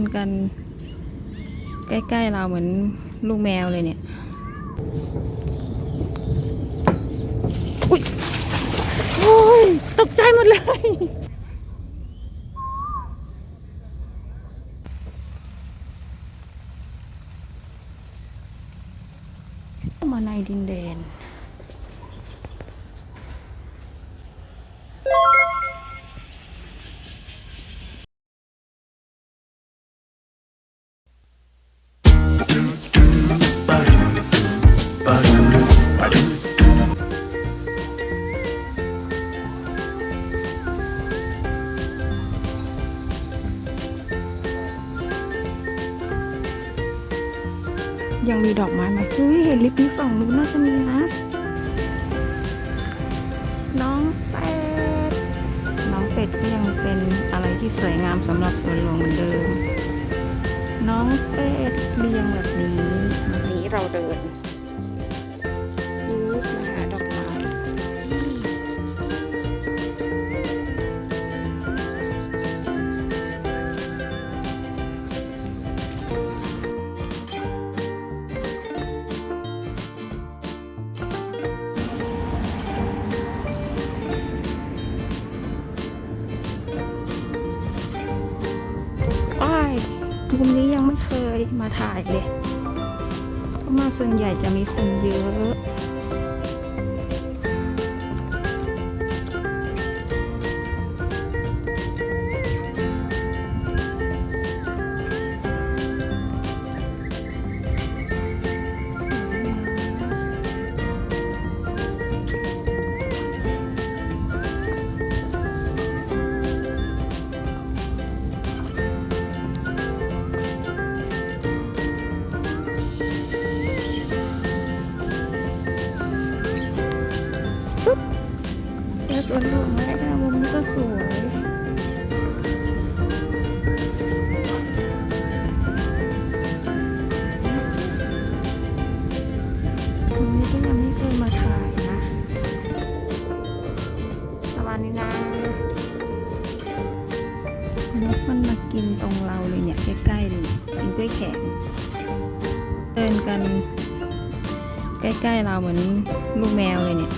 นกัน ใกล้ ๆ เราเหมือนลูกแมวเลยเนี่ย อุ้ยโอ้ยตกใจหมดเลยมาในดินแดน มาถ่ายเลยเพราะมาส่วนใหญ่จะมีคนเยอะานี่นะนกมันมากินตรงเราเลยเนี่ย ใกล้ๆเลยกินกล้วยแข็งเดินกัน ใกล้ๆเราเหมือนลูกแมวเลยเนี่ย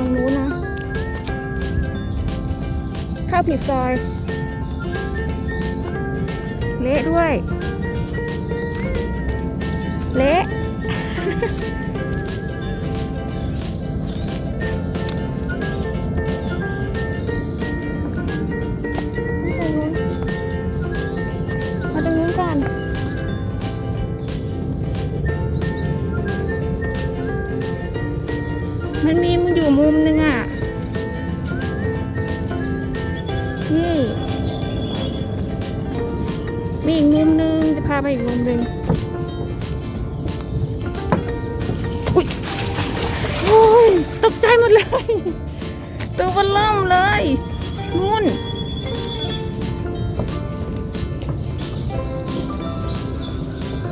ต้องเดินตั้งแต่ตรงนู้นนะ เข้าผิดซอย เละด้วย เละ นึงจะพาไปอีกมุมหนึ่งอุ้ยโอ้ยตกใจหมดเลย ตัวมันล่มเลยนู่น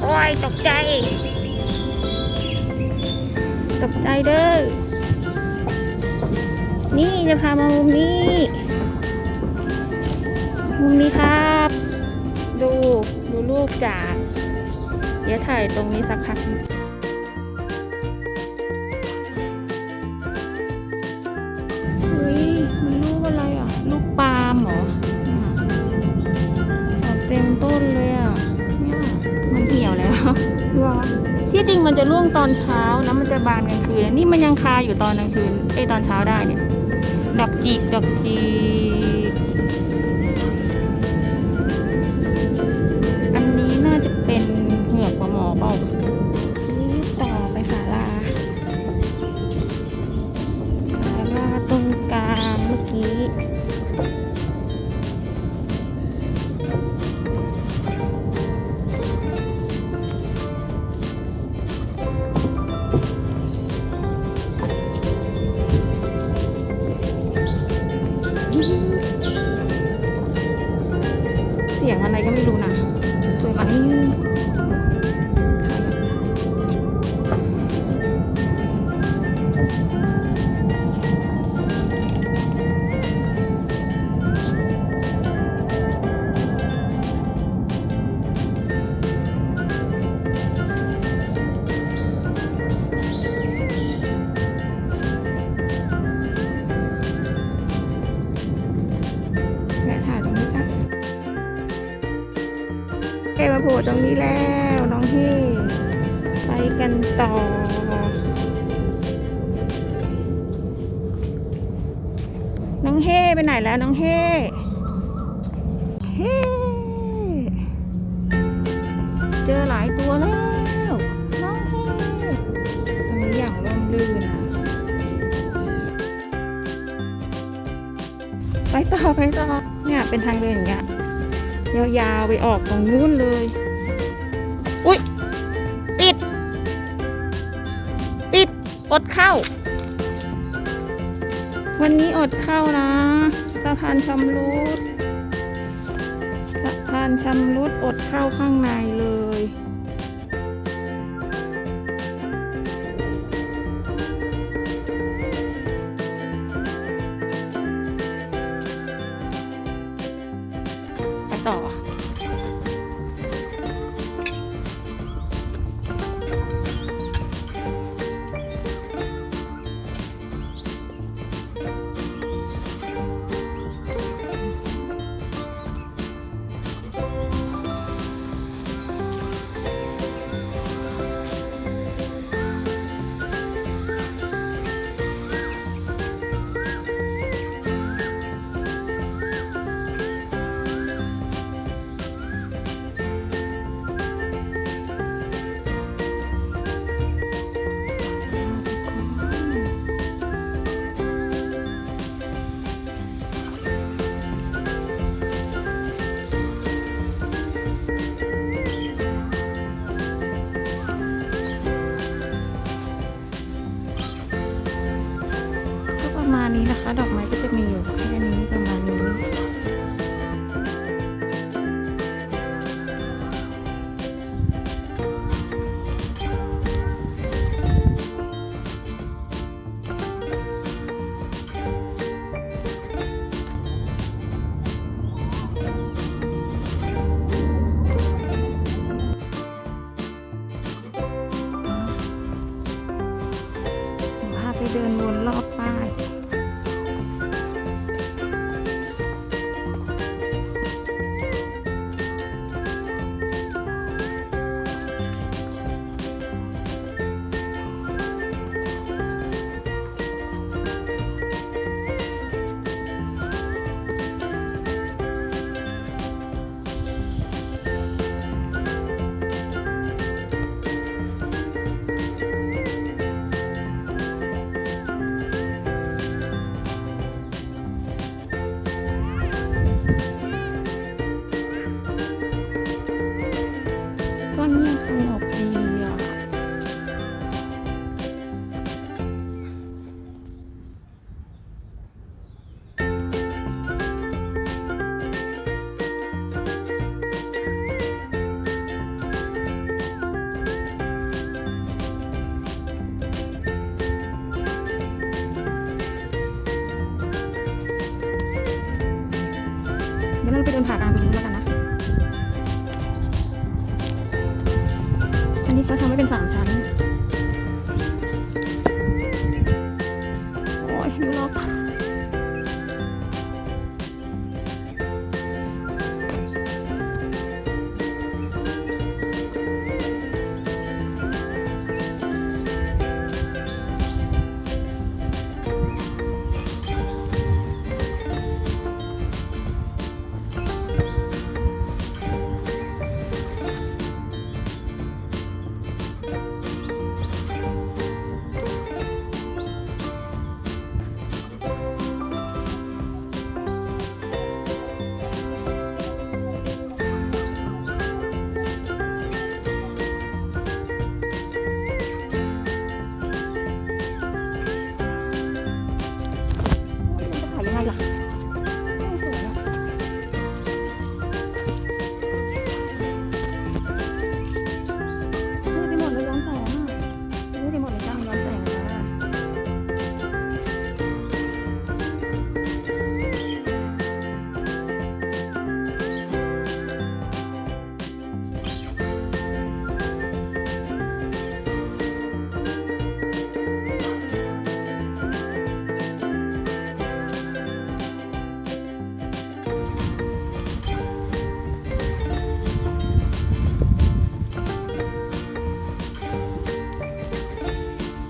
โอ้ยตกใจ ตกใจเด้อ นี่จะพามามุมนี้ มุมนี้ครับ ดู รูปจากเดี๋ยวถ่ายตรงนี้สักพักหนึ่งเฮ้ย มันรูปอะไรอะ ลูกปาล์มเหรออะเต็มต้นเลยอะ เนี่ย มันเหี่ยวแล้วที่จริงมันจะร่วงตอนเช้านะมันจะบานกลางคืน นี่มันยังคาอยู่ตอนกลางคืนไอตอนเช้าได้เนี่ย ดอกจีกดอกจี ตรงนี้แล้วน้องเฮไปกันต่อ น้องเฮไปไหนแล้วน้องเฮเฮเจอหลายตัวแล้ว น้องเฮตรงนี้อย่างร่มรื่นนะไปต่อไปต่อเนี่ยเป็นทางเดินอย่างเงี้ยยาวๆไปออกตรงนู้นเลย อดข้าว วันนี้อดข้าวนะสะพานชำรุดสะพานชำรุดอดข้าวข้างในเลยไปต่อ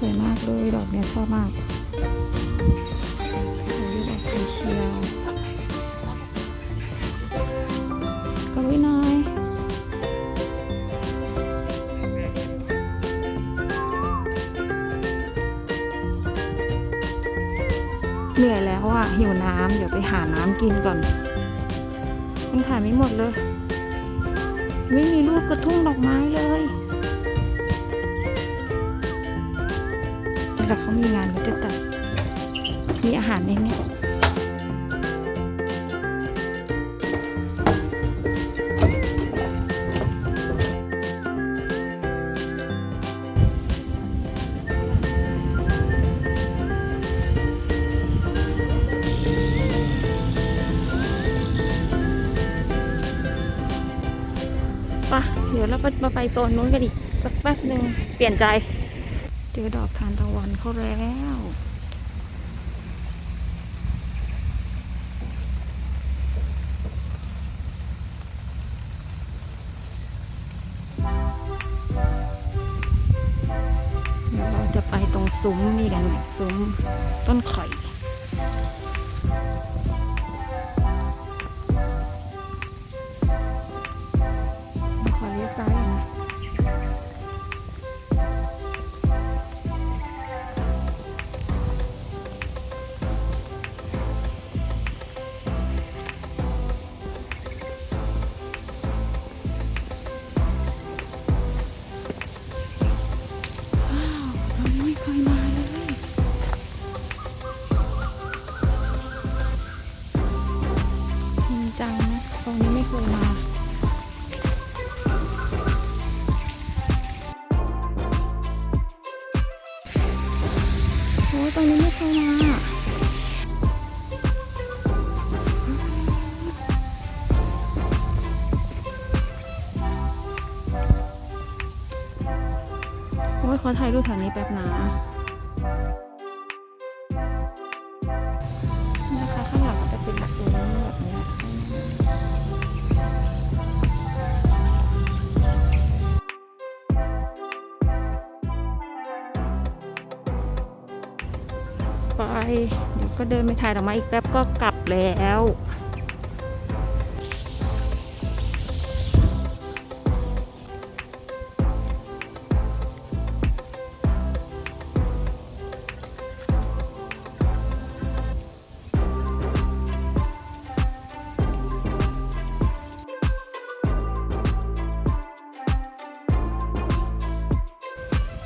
ชอบมากโอ้ยดอกไทยเชียวกวินายเหนื่อยแล้วอะหิวน้ำเดี๋ยวไปหาน้ำกินก่อนยังถ่ายไม่หมดเลย ไม่มีรูปกระทุ่งดอกไม้เลย มีงานเขาจะตัดมีอาหารในเนี้ยปะเดี๋ยวเราไปมาไปโซนนู้นกันอีกสักแป๊บหนึ่งเปลี่ยนใจ เจอดอกทานตะวันเขาแล้วเดี๋ยวเราจะไปตรงซุ้มนี่กันซุ้มต้นข่อย แถวนี้แป๊บนะนะคะข้างหลังก็จะเป็นซุ้มแบบเนี้ยไปเดี๋ยวก็เดินไปถ่ายดอกไม้อีกแป๊บก็กลับแล้ว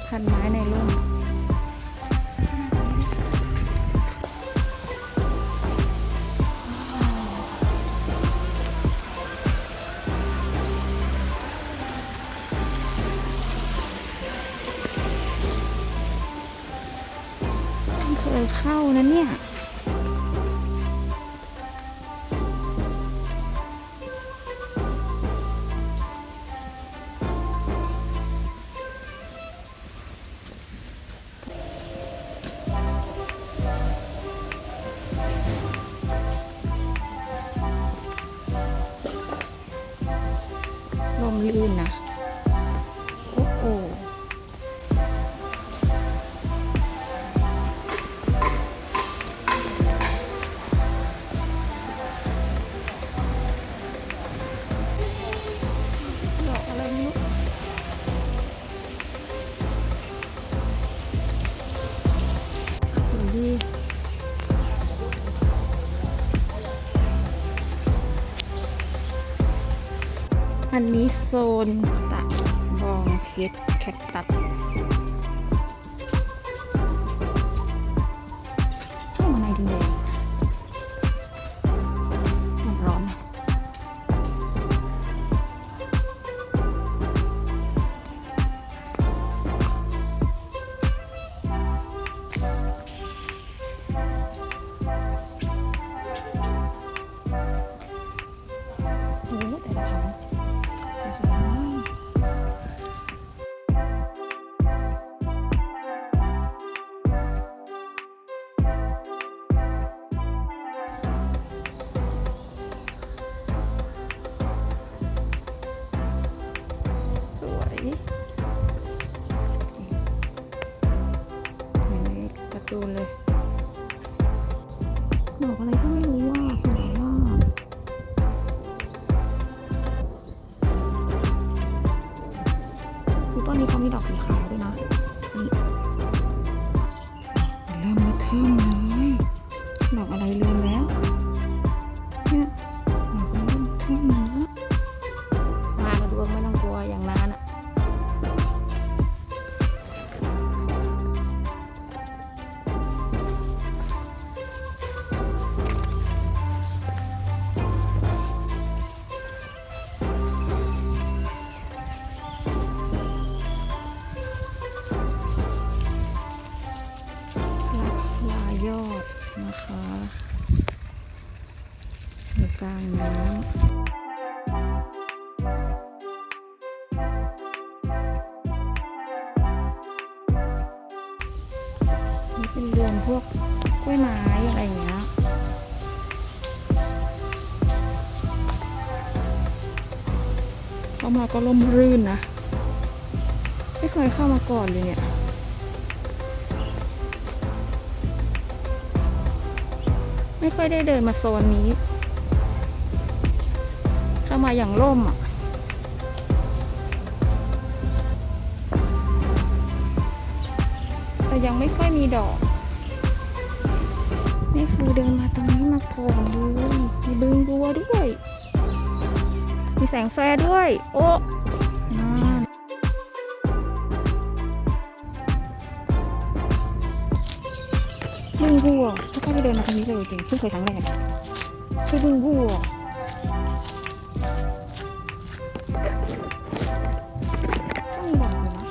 พันไม้ในร่ม ลมลื่นนะ อันนี้โซนตะบองเพชรแคคตัส เป็นเรือนพวกกล้วยไม้อะไรอย่างเงี้ยเข้ามาก็ร่มรื่นนะ ไม่เคยเข้ามาก่อนเลยเนี่ยไม่ค่อยได้เดินมาโซนนี้ เข้ามาอย่างร่มอะ แต่ยังไม่ค่อยมีดอก คือเดินมาตรงนี้มาก่อนเลยมีบึงบัวด้วย มีแสงแฟร์ด้วย โอ้บึงบัวไม่ค่อยได้เดินมาทางนี้เลยจริงเพิ่งเคยครั้งแรกคือบึงบัวก็มีดอกอยู่นะ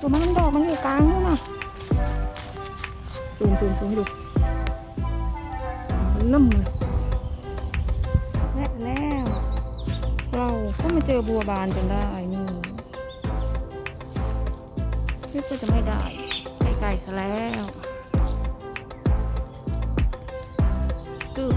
ตัวมันดอกมันอยู่กลางนู่นน่ะ มซูมซูมให้ดูล่มเลยและแล้ว เราก็มาเจอบัวบานจนได้นี่นี่ก็จะไม่ได้ใกล้ๆซะแล้วตึ๊